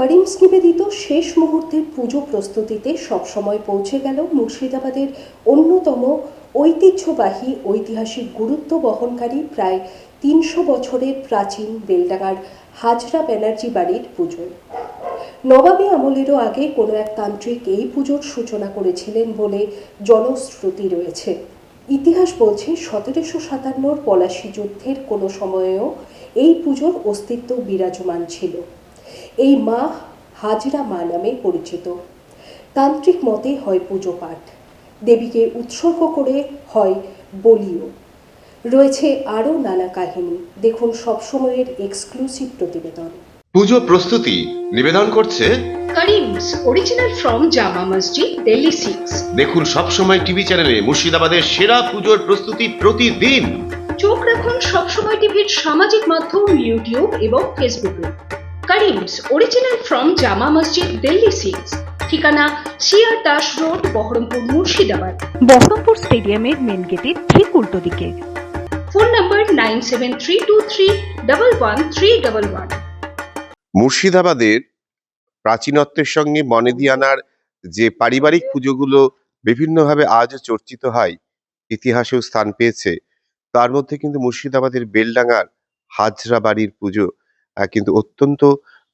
করিমস নিবেদিত শেষ মুহূর্তের পুজো প্রস্তুতিতে সবসময় পৌঁছে গেল মুর্শিদাবাদের অন্যতম ঐতিহ্যবাহী ঐতিহাসিক গুরুত্ব বহনকারী প্রায় তিনশো বছরের প্রাচীন বেলডাঙার হাজরা ব্যানার্জি বাড়ির পুজোয়। নবাবী আমলেরও আগে কোনো এক তান্ত্রিক এই পুজোর সূচনা করেছিলেন বলে জনশ্রুতি রয়েছে। ইতিহাস বলছে সতেরোশো সাতান্নর পলাশি যুদ্ধের কোনো সময়েও এই পুজোর অস্তিত্ব বিরাজমান ছিল। এই মা হাজরা মা নামে পরিচিত। তান্ত্রিক মতে হয় পুজো পাঠ। দেবীকে উৎসর্গ করে হয় বলিও। রয়েছে আরও নানা কাহিনী। দেখুন সবসময়ের এক্সক্লুসিভ প্রতিবেদন। পুজো প্রস্তুতি নিবেদন করছে Kareem's original from Jama Masjid, Delhi 6. দেখুন সবসময় টিভি চ্যানেলে মুর্শিদাবাদের সেরা পুজোর প্রস্তুতি প্রতিদিন। চোখ রাখুন সবসময় টিভির সামাজিক মাধ্যম ইউটিউব এবং ফেসবুকে Karim's original from Jama Masjid Delhi six ঠিকানা সিআর দাস রোড বহরমপুর মুর্শিদাবাদ। বহরমপুর স্টেডিয়ামের মেন গেটের ঠিক উল্টো দিকে। Phone number nine seven three two three double one three double one. মুর্শিদাবাদের প্রাচীনত্বের সঙ্গে মনেদিয়ানার যে পারিবারিক পুজোগুলো বিভিন্নভাবে আজও চর্চিত হয় ইতিহাসেও স্থান পেয়েছে। তার মধ্যে কিন্তু মুর্শিদাবাদের বেলডাঙ্গার হাজরা বাড়ির পুজো কিন্তু অত্যন্ত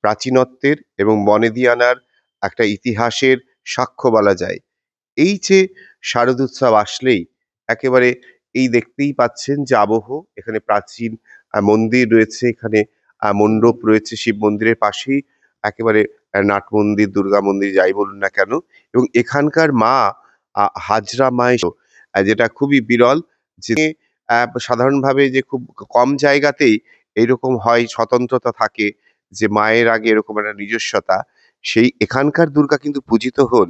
প্রাচীনত্বের এবং মনেদিয়ানার একটা ইতিহাসের সাক্ষ্য বলা যায়। এই যে শারদ উৎসব আসলেই একেবারে এই দেখতেই পাচ্ছেন যে আবহ এখানে প্রাচীন মন্দির রয়েছে এখানে মণ্ডপ রয়েছে শিব মন্দিরের পাশেই। একেবারে নাট মন্দির দুর্গা মন্দির যাই বলুন না কেন। এবং এখানকার মা হাজরা আহ, যেটা খুবই বিরল যে সাধারণভাবে যে খুব কম জায়গাতেই এইরকম হয়, স্বতন্ত্রতা থাকে যে মায়ের আগে এরকম একটা নিজস্বতা, সেই এখানকার দুর্গা কিন্তু পূজিত হন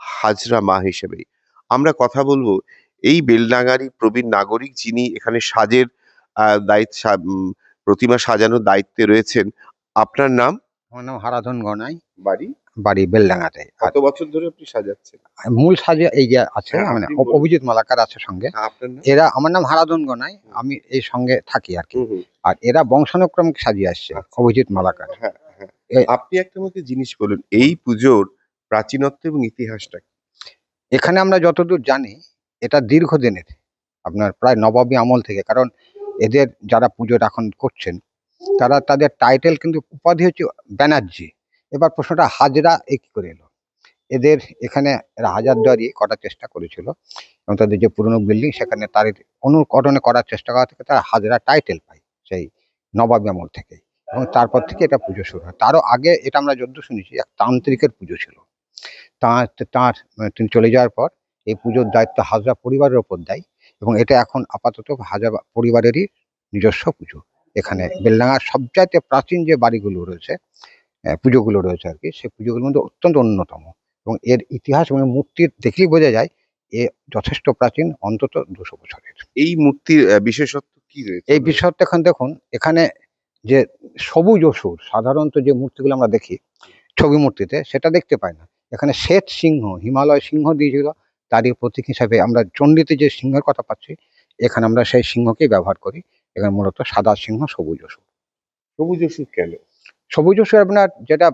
হাজরা মা হিসেবে আমরা কথা বলব, এই বেলনাগারি প্রবীণ নাগরিক যিনি এখানে সাজের দায়িত্ব প্রতিমা সাজানোর দায়িত্বে রয়েছেন, আপনার নাম? আমার নাম হারাধন গনাই বাড়ি? বাড়ি বেলডাঙ্গাতে। কত বছর ধরে আপনি সাজাচ্ছেন? মূল সাজে এই যে আছে হ্যাঁ, মানে। অভিজিৎ মালাকার আছে সঙ্গে। এরা আমার নাম হারাধন গনাই আমি এই সঙ্গে থাকি আর কি। আর এরা বংশানুক্রম সাজিয়ে আসছে আচ্ছা। অভিজিৎ মালাকার। হ্যাঁ হ্যাঁ। আপনি একটা মধ্যে জিনিস বলুন এই পুজোর প্রাচীনত্ব এবং ইতিহাসটা এখানে আমরা যতদূর জানি এটা দীর্ঘদিনের আপনার প্রায় নবাবী আমল থেকে কারণ এদের যারা পুজোর এখন করছেন তারা তাদের টাইটেল কিন্তু উপাধি হচ্ছে ব্যানার্জি। এবার প্রশ্নটা, হাজরা এ কি করে এলো? এদের এখানে এরা হাজারদুয়ারি করার চেষ্টা করেছিল এবং তাদের যে পুরনো বিল্ডিং সেখানে তার অনুকরণে করার চেষ্টা করা থেকে তারা হাজরা টাইটেল পায় সেই নবাব আমল থেকে এবং তারপর থেকে এটা পুজো শুরু হয়। তারও আগে এটা আমরা যদ্দূর শুনেছি, এক তান্ত্রিকের পুজো ছিল। তাঁর তাঁর, তিনি চলে যাওয়ার পর এই পুজোর দায়িত্ব হাজরা পরিবারের ওপর দেয় এবং এটা এখন আপাতত হাজরা পরিবারেরই নিজস্ব পুজো। এখানে বেলডাঙ্গার সবচাইতে প্রাচীন যে বাড়িগুলো রয়েছে পুজোগুলো রয়েছে আর কি সেই পুজোগুলোর মধ্যে অত্যন্ত অন্যতম। এবং এর ইতিহাস এবং মূর্তির দেখলেই বোঝা যায় এ যথেষ্ট প্রাচীন অন্তত দুশো বছরের। এই মূর্তির বিশেষত্ব কি রয়েছে? এই বিষয়টা এখন দেখুন এখানে যে সবুজ অসুর সাধারণত যে মূর্তিগুলো আমরা দেখি ছবি মূর্তিতে সেটা দেখতে পাই না। এখানে শ্বেত সিংহ হিমালয় সিংহ দিয়েছিল তারই প্রতীক হিসাবে আমরা চণ্ডীতে যে সিংহের কথা পাচ্ছি এখানে আমরা সেই সিংহকেই ব্যবহার করি। এখানে মূলত সাদা সিংহ সবুজ অসুর। সবুজ ওষুধ কেন? সবুজ অসুর আপনার যেটা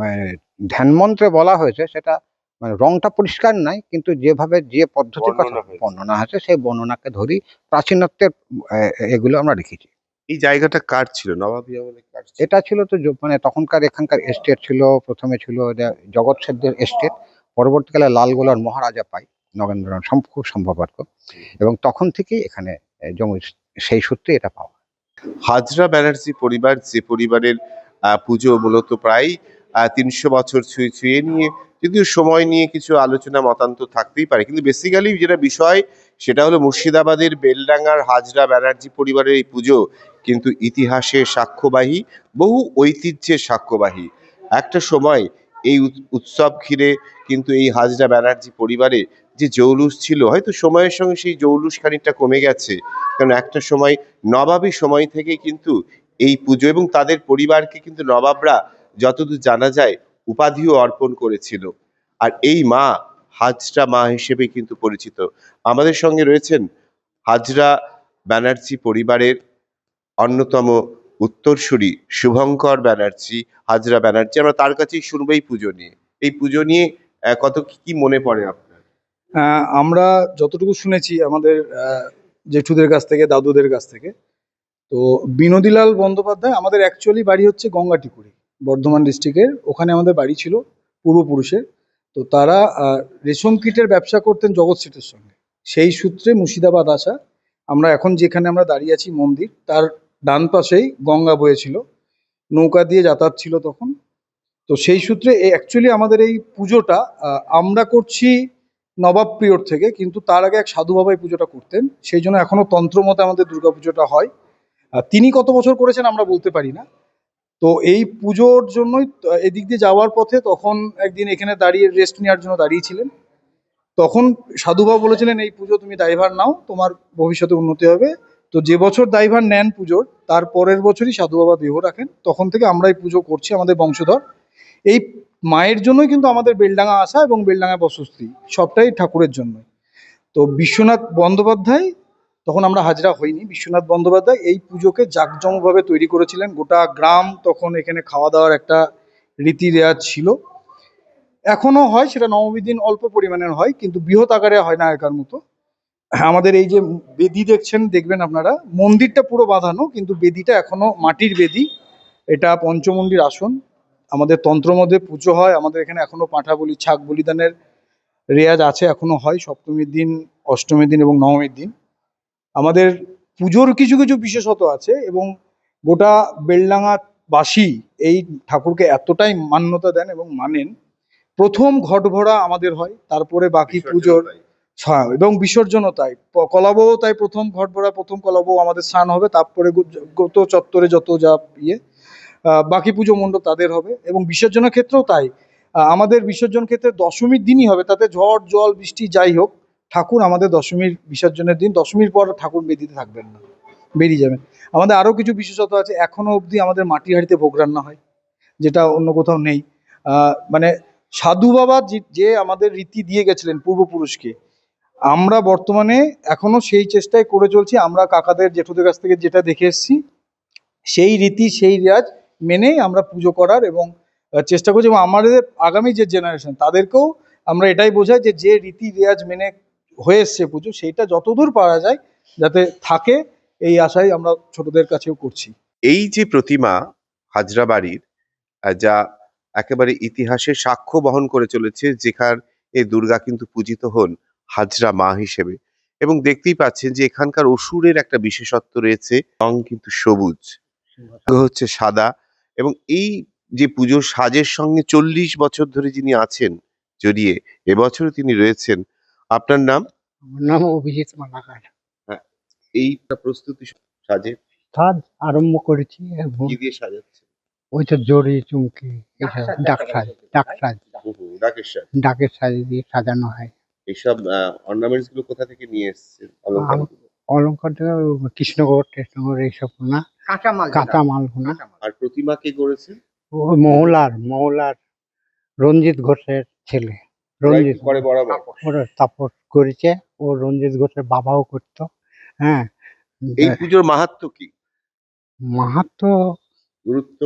মানে ধ্যান মন্ত্রে বলা হয়েছে সেটা মানে রংটা পরিষ্কার নাই কিন্তু যেভাবে যে পদ্ধতির কথা বর্ণনা। আছে সেই বর্ণনাকে ধরি প্রাচীনত্বের এগুলো আমরা রেখেছি এই জায়গাটা কার ছিল? নবাবী আমলে কার এটা ছিল তো মানে তখনকার এখানকার এস্টেট ছিল প্রথমে ছিল এটা জগৎ সেদ্ধের এস্টেট পরবর্তীকালে লালগোলার মহারাজা পাই নগেন্দ্র সম- খুব সম্ভবার্থ এবং তখন থেকেই এখানে জমি সেই সূত্রে এটা পাওয়া হাজরা ব্যানার্জি পরিবার, যে পরিবারের পুজো মূলত প্রায় তিনশো বছর ছুঁয়ে ছুঁয়ে নিয়ে, যদিও সময় নিয়ে কিছু আলোচনা মতান্তর থাকতেই পারে। কিন্তু বেসিক্যালি যেটা বিষয়, সেটা হলো মুর্শিদাবাদের বেলডাঙ্গার হাজরা ব্যানার্জি পরিবারের এই পুজো কিন্তু ইতিহাসে সাক্ষ্যবাহী, বহু ঐতিহ্যের সাক্ষ্যবাহী। একটা সময় এই উৎ- উৎসব ঘিরে কিন্তু এই হাজরা ব্যানার্জি পরিবারে যে জৌলুস ছিল, হয়তো সময়ের সঙ্গে সেই জৌলুস খানিকটা কমে গেছে। কারণ একটা সময়, নবাবী সময় থেকে কিন্তু এই পুজো এবং তাদের পরিবারকে কিন্তু নবাবরা যতদূর জানা যায়, উপাধিও অর্পণ করেছিল। আর এই মা, হাজরা মা হিসেবে কিন্তু পরিচিত। আমাদের সঙ্গে রয়েছেন হাজরা ব্যানার্জি পরিবারের অন্যতম উত্তরসূরি শুভঙ্কর ব্যানার্জি, হাজরা ব্যানার্জি। আমরা তার কাছেই শুনব এই পুজো নিয়ে। এই পুজো নিয়ে কত কি মনে পড়ে আপনার? আমরা যতটুকু শুনেছি আমাদের জেঠুদের কাছ থেকে, দাদুদের কাছ থেকে, তো বিনোদীলাল বন্দ্যোপাধ্যায় আমাদের অ্যাকচুয়ালি বাড়ি হচ্ছে গঙ্গাটিকুড়ি, বর্ধমান ডিস্ট্রিক্টের ওখানে আমাদের বাড়ি ছিল পূর্বপুরুষের। তো তারা রেশম কিটের ব্যবসা করতেন জগৎ সেটের সঙ্গে। সেই সূত্রে মুর্শিদাবাদ আসা। আমরা এখন যেখানে আমরা দাঁড়িয়ে আছি মন্দির, তার ডান পাশেই গঙ্গা বয়েছিল নৌকা দিয়ে যাতায়াত ছিল তখন। তো সেই সূত্রে অ্যাকচুয়ালি আমাদের এই পুজোটা আমরা করছি নবাব পিরিয়ড থেকে, কিন্তু তার আগে এক সাধু বাবাই পুজোটা করতেন। সেই জন্য এখনও তন্ত্র মতে আমাদের দুর্গা পুজোটা হয়। তিনি কত বছর করেছেন আমরা বলতে পারি না। তো এই পুজোর জন্যই এদিক দিয়ে যাওয়ার পথে তখন একদিন এখানে দাঁড়িয়ে রেস্ট নেওয়ার জন্য দাঁড়িয়েছিলেন। তখন সাধুবাবু বলেছিলেন, এই পুজো তুমি দায়ভার নাও, তোমার ভবিষ্যতে উন্নতি হবে। তো যে বছর দায়ভার নেন পুজোর, তার পরের বছরই সাধু বাবা দেহ রাখেন। তখন থেকে আমরা এই পুজো করছি আমাদের বংশধর। এই মায়ের জন্যই কিন্তু আমাদের বেলডাঙা আসা এবং বেলডাঙা বসস্তি সবটাই ঠাকুরের জন্যই। তো বিশ্বনাথ বন্দ্যোপাধ্যায়, তখন আমরা হাজরা হইনি, বিশ্বনাথ বন্দ্যোপাধ্যায় এই পুজোকে জাঁকজমকভাবে তৈরি করেছিলেন। গোটা গ্রাম তখন এখানে খাওয়া দাওয়ার একটা রীতি রেওয়াজ ছিল। এখনও হয়, সেটা নবমী দিন অল্প পরিমাণের হয়, কিন্তু বৃহৎ আকারে হয় না একার মতো। আমাদের এই যে বেদি দেখছেন, দেখবেন আপনারা, মন্দিরটা পুরো বাঁধানো, কিন্তু বেদিটা এখনও মাটির বেদি। এটা পঞ্চমন্দির আসন। আমাদের তন্ত্র মধ্যে পুজো হয় আমাদের এখানে এখনও পাঁঠা বলি ছাগ বলিদানের রেয়াজ আছে এখনও হয় সপ্তমীর দিন অষ্টমীর দিন এবং নবমীর দিন। আমাদের পুজোর কিছু কিছু বিশেষত আছে এবং গোটা বেলডাঙা বাসী এই ঠাকুরকে এতটাই মান্যতা দেন এবং মানেন। প্রথম ঘট ভরা আমাদের হয় তারপরে বাকি পুজোর এবং বিসর্জনও তাই কলাবও তাই প্রথম ঘট ভরা প্রথম কলাবও আমাদের স্নান হবে তারপরে গত চত্বরে যত যা ইয়ে বাকি পুজো মণ্ডপ তাদের হবে এবং বিসর্জনের ক্ষেত্রেও তাই। আমাদের বিসর্জন ক্ষেত্রে দশমীর দিনই হবে, তাতে ঝড়, জল, বৃষ্টি যাই হোক, ঠাকুর আমাদের দশমীর বিসর্জনের দিন, দশমীর পর ঠাকুর বেদিতে থাকবেন না, বেরিয়ে যাবেন। আমাদের আরও কিছু বিশেষত আছে এখনও অবধি আমাদের মাটির হাঁড়িতে ভোগ রান্না হয়, যেটা অন্য কোথাও নেই। মানে সাধু বাবা যে- আমাদের রীতি দিয়ে গেছিলেন পূর্বপুরুষকে, আমরা বর্তমানে এখনও সেই চেষ্টাই করে চলছি, আমরা কাকাদের জেঠুদের কাছ থেকে যেটা দেখে এসছি, সেই রীতি, সেই রেয়াজ মেনেই আমরা পুজো করার এবং চেষ্টা করছি এবং আমাদের আগামী যে জেনারেশন তাদেরকেও আমরা এটাই বোঝাই যে যে রীতি রেয়াজ মেনে হয়ে এসছে পুজো সেইটা যতদূর পারা যায় যাতে থাকে এই আশাই আমরা ছোটদের কাছেও করছি। এই যে প্রতিমা হাজরা বাড়ির যা একেবারে ইতিহাসে সাক্ষ্য বহন করে চলেছে যেখান এ দুর্গা কিন্তু পূজিত হন হাজরা মা হিসেবে এবং দেখতেই পাচ্ছেন যে এখানকার অসুরের একটা বিশেষত্ব রয়েছে রং কিন্তু সবুজ। হচ্ছে সাদা এবং এই যে পুজোর সাজের সঙ্গে চল্লিশ বছর ধরে যিনি আছেন জড়িয়ে এবছরও তিনি রয়েছেন আপনার নাম? আমার নাম অভিজিৎ মালাকার। এই প্রস্তুতি সাজে? কাজ আরম্ভ করেছি কি দিয়ে সাজাচ্ছে ওই তো জড়ি চুমকি ডাক সাজ ডাক সাজ ডাকের সাজ। ডাকের সাজ দিয়ে সাজানো হয়। এইসব অর্নামেন্টসগুলো কোথা থেকে নিয়ে এসেছেন? অলঙ্কার থেকে কৃষ্ণগড় কৃষ্ণগড় এইসব না। কাঁচামাল কাঁচা মাল না আর প্রতিমা কে করেছেন ওই মহলার মহলার রঞ্জিত ঘোষের ছেলে। রঞ্জিত। করে বরাবর। ওরা তাপস করেছে ও রঞ্জিত ঘোষের বাবাও করতো। হ্যাঁ। এই পুজোর মাহাত্ম কি? মাহাত্ম গুরুত্ব?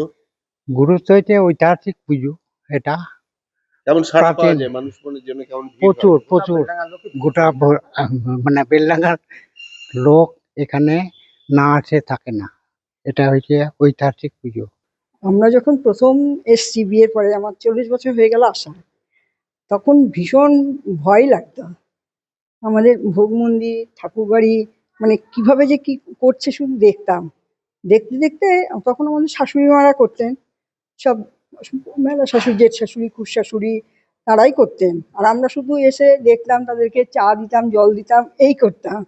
গুরুত্ব হইতে ঐতিহাসিক পুজো এটা। কেমন সাড়া পাওয়া যায় মানুষ মনের জন্য কেমন প্রচুর প্রচুর। গোটা মানে বেলডাঙ্গার লোক এখানে না আসে থাকে না। এটা হচ্ছে ঐতিহাসিক পুজো। আমরা যখন প্রথম এসছি বিয়ের পরে, আমার চল্লিশ বছর হয়ে গেল আসা। তখন ভীষণ ভয় লাগতো। আমাদের ভোগ মন্দির ঠাকুরবাড়ি মানে কীভাবে যে কি করছে শুধু দেখতাম। দেখতে দেখতে তখন আমাদের শাশুড়ি মারা করতেন। সব মেলা শাশুড়ি, জেঠ শাশুড়ি, কুশ শাশুড়ি, তারাই করতেন। আর আমরা শুধু এসে দেখতাম, তাদেরকে চা দিতাম, জল দিতাম, এই করতাম।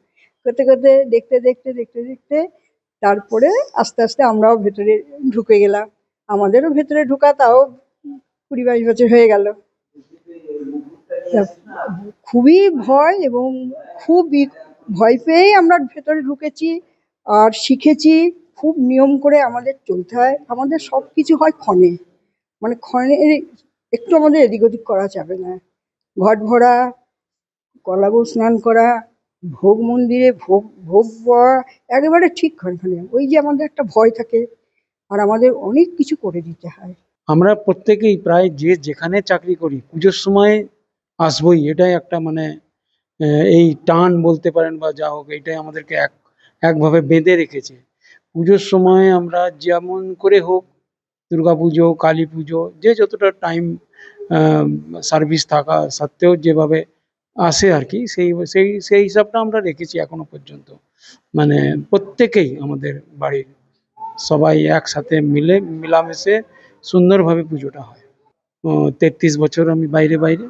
করতে করতে দেখতে দেখতে দেখতে দেখতে তারপরে আস্তে আস্তে আমরাও ভেতরে ঢুকে গেলাম। আমাদেরও ভেতরে ঢুকা, তাও কুড়ি বাইশ বছর হয়ে গেল। খুবই ভয় এবং খুব ই- ভয় পেয়েই আমরা ভেতরে ঢুকেছি আর শিখেছি, খুব নিয়ম করে আমাদের চলতে হয়। আমাদের সব কিছু হয় ক্ষণে। মানে ক্ষণে একটু আমাদের এদিক ওদিক করা যাবে না। ঘট ভরা কলাবু স্নান করা ভোগ মন্দিরে ভোগ ভোগ একেবারে ঠিক ওখানে ওই যে আমাদের একটা ভয় থাকে, আর আমাদের অনেক কিছু করে দিতে হয়। আমরা প্রত্যেকেই প্রায় যে যেখানে চাকরি করি, পুজোর সময় আসবই। এটাই একটা মানে এই টান বলতে পারেন বা যা হোক, এটাই আমাদেরকে এক, একভাবে বেঁধে রেখেছে। পুজোর সময় আমরা যেমন করে হোক পুজো কালী পুজো যে যতটা টাইম সার্ভিস থাকা সত্ত্বেও যেভাবে আসে আর কি সেই সেই সেই হিসাবটা আমরা রেখেছি এখনও পর্যন্ত। মানে প্রত্যেকেই আমাদের বাড়ির সবাই একসাথে মিলে, মিলামেশে সুন্দরভাবে পুজোটা হয়। তেত্রিশ বছর আমি বাইরে বাইরে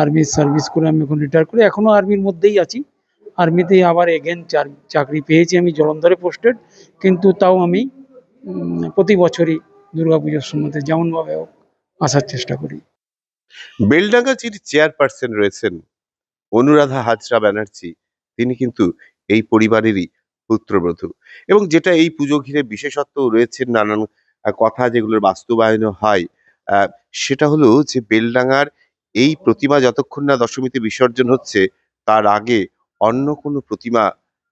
আর্মির সার্ভিস করে আমি এখন রিটায়ার করে এখনও আর্মির মধ্যেই আছি। আর্মিতেই আবার এগেন চাকরি পেয়েছি আমি জলন্ধরে পোস্টেড কিন্তু তাও আমি প্রতি বছরই দুর্গাপুজোর সময়তে যেমনভাবে আসার চেষ্টা করি। বেলডাঙ্গা চেয়ারপারসন রয়েছেন অনুরাধা হাজরা ব্যানার্জি, তিনি কিন্তু এই পরিবারেরই পুত্রবধূ। এবং যেটা এই পুজো ঘিরে বিশেষত্ব রয়েছে নানান কথা যেগুলোর বাস্তবায়ন হয় সেটা হলো যে বেলডাঙ্গার এই প্রতিমা যতক্ষণ না দশমীতে বিসর্জন হচ্ছে, তার আগে অন্য কোনো প্রতিমা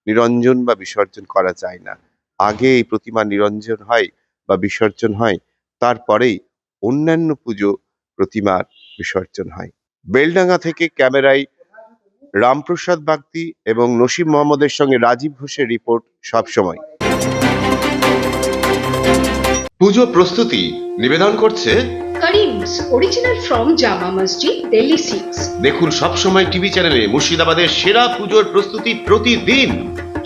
নিরঞ্জন বা বিসর্জন করা যায় না। আগে এই প্রতিমা নিরঞ্জন হয় বা বিসর্জন হয়, তারপরেই অন্যান্য পুজো প্রতিমার বিসর্জন হয়। বেলডাঙ্গা থেকে ক্যামেরায় রামপ্রসাদ বাগদি এবং নসিম মোহাম্মদের সঙ্গে রাজীব ঘোষের রিপোর্ট সবসময়। পুজো প্রস্তুতি নিবেদন করছে Karim's original from Jama Masjid Delhi six দেখুন সবসময় টিভি চ্যানেলে মুর্শিদাবাদের সেরা পুজোর প্রস্তুতি প্রতিদিন।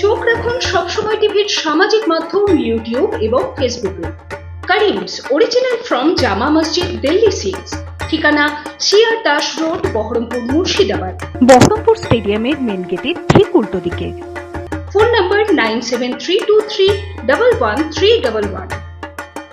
চোখ রাখুন সবসময় টিভির সামাজিক মাধ্যম ইউটিউব এবং ফেসবুকে Karim's original from Jama Masjid Delhi six ঠিকানা শিয়ার দাস রোড বহরমপুর মুর্শিদাবাদ। বহরমপুর স্টেডিয়ামের মেন গেটের ঠিক উল্টো দিকে। Phone number nine seven three two three double one three double one.